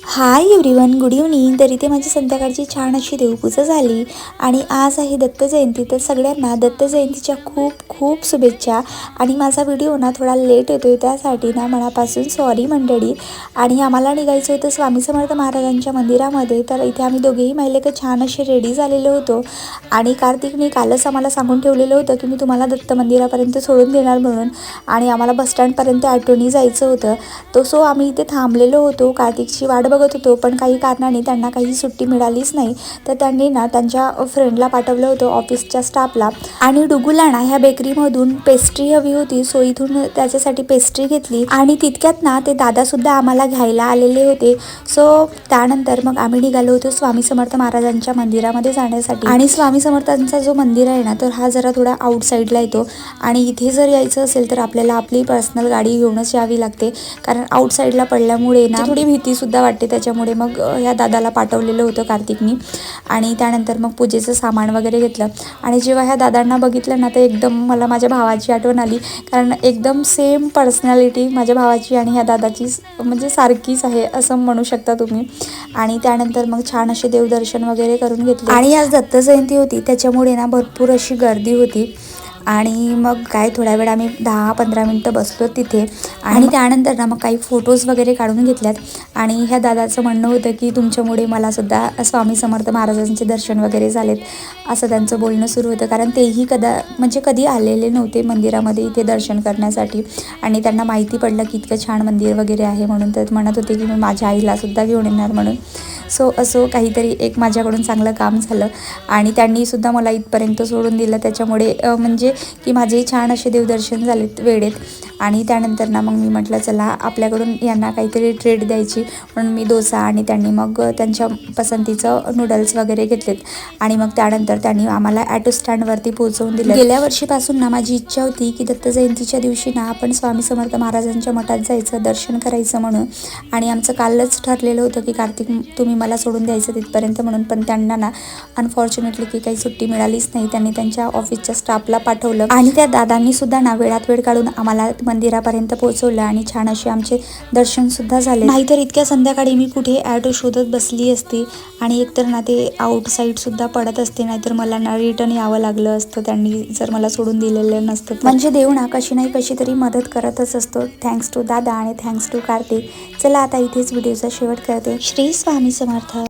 Hi everyone good evening. तर इथे माझी संध्याकाळची छान अशी देवपूजा झाली आणि आज आहे दत्त जयंती. तर सगळ्यांना दत्त जयंतीच्या खूप खूप शुभेच्छा. आणि माझा व्हिडिओ ना थोडा लेट येतो आहे त्यासाठी ना मनापासून सॉरी मंडळी. आणि आम्हाला निघायचं होतं स्वामी समर्थ महाराजांच्या मंदिरामध्ये. तर इथे आम्ही दोघेही महिलेक छान असे रेडी झालेलो होतो. आणि कार्तिकने कालच आम्हाला सांगून ठेवलेलं होतं की मी तुम्हाला दत्त मंदिरापर्यंत सोडून देणार म्हणून. आणि आम्हाला बसस्टँडपर्यंत ॲटोनी जायचं होतं. तो सो आम्ही इथे थांबलेलो होतो. कार्तिकची वाट बघत होतो पण काही कारणाने त्यांना काही सुट्टी मिळालीच नाही. तर त्यांनी ना त्यांच्या फ्रेंडला पाठवलं होतं ऑफिसच्या स्टाफला आणि डुगुलाणा ह्या बेकरीमधून पेस्ट्री हवी होती. सो इथून त्याच्यासाठी पेस्ट्री घेतली. आणि तितक्यात ना ते दादासुद्धा आम्हाला घ्यायला आलेले होते. सो त्यानंतर मग आम्ही निघालो होतो स्वामी समर्थ महाराजांच्या मंदिरामध्ये जाण्यासाठी. आणि स्वामी समर्थांचा जो मंदिर आहे ना तर हा जरा थोडा आउटसाईडला येतो. आणि इथे जर यायचं असेल तर आपल्याला आपली पर्सनल गाडी घेऊनच यावी लागते. कारण आउटसाईडला पडल्यामुळे ना थोडी भीतीसुद्धा वाटते. वाटते. त्याच्यामुळे मग ह्या दादाला पाठवलेलं होतं कार्तिकनी. आणि त्यानंतर मग पूजेचं सामान वगैरे घेतलं. आणि जेव्हा ह्या दादांना बघितलं ना तर एकदम मला माझ्या भावाची आठवण आली. कारण एकदम सेम पर्सनॅलिटी माझ्या भावाची आणि ह्या दादाची म्हणजे सारखीच आहे असं म्हणू शकता तुम्ही. आणि त्यानंतर मग छान असे देवदर्शन वगैरे करून घेतले. आणि आज दत्त जयंती होती त्याच्यामुळे ना भरपूर अशी गर्दी होती. आणि मग काय थोड्या वेळ आम्ही दहा पंधरा मिनटं बसलो तिथे. आणि त्यानंतर ना मग काही फोटोज वगैरे काढून घेतल्यात. आणि ह्या दादाचं म्हणणं होतं की तुमच्यामुळे मला सुद्धा स्वामी समर्थ महाराजांचे दर्शन वगैरे झालेत असं त्यांचं बोलणं सुरू होतं. कारण तेही कदा म्हणजे कधी आलेले नव्हते मंदिरामध्ये इथे दर्शन करण्यासाठी. आणि त्यांना माहिती पडलं की इतकं छान मंदिर वगैरे आहे म्हणून. तर म्हणत होते की मी माझ्या आईला सुद्धा घेऊन येणार म्हणून. सो असो काहीतरी एक माझ्याकडून चांगलं काम झालं. आणि त्यांनीसुद्धा मला इथपर्यंत सोडून दिलं. त्याच्यामुळे म्हणजे की माझेही छान असे देवदर्शन झालेत वेळेत. आणि त्यानंतर ना मग मी म्हटलं चला आपल्याकडून यांना काहीतरी ट्रेड द्यायची. म्हणून मी डोसा आणि त्यांनी मग त्यांच्या पसंतीचं नूडल्स वगैरे घेतलेत. आणि मग त्यानंतर त्यांनी आम्हाला ॲटो स्टँडवरती पोहोचवून दिलं. गेल्या वर्षीपासून ना माझी इच्छा होती की दत्त जयंतीच्या दिवशी ना आपण स्वामी समर्थ महाराजांच्या मठात जायचं दर्शन करायचं म्हणून. आणि आमचं कालच ठरलेलं होतं की कार्तिक तुम्ही मला सोडून द्यायचं तिथपर्यंत म्हणून. पण त्यांना ना अनफॉर्च्युनेटली की काही सुट्टी मिळालीच नाही. त्यांनी त्यांच्या ऑफिसच्या स्टाफला पाठवलं. आणि त्या दादांनी सुद्धा ना वेळात वेळ काढून आम्हाला मंदिरापर्यंत पोहोचवलं आणि छान असे आमचे दर्शन सुद्धा झाले. नाहीतर इतक्या संध्याकाळी मी कुठे ॲटो शोधत बसली असती आणि एकतर ना ते आउटसाईड सुद्धा पडत असते नाहीतर मला ना रिटर्न यावं लागलं असतं त्यांनी जर मला सोडून दिलेलं नसतं. म्हणजे देव ना कशी नाही कशी तरी मदत करतच असतो. थँक्स टू दादा आणि थँक्स टू कार्तिक. चला आता इथेच व्हिडिओचा शेवट करते. श्री स्वामी समर्थ.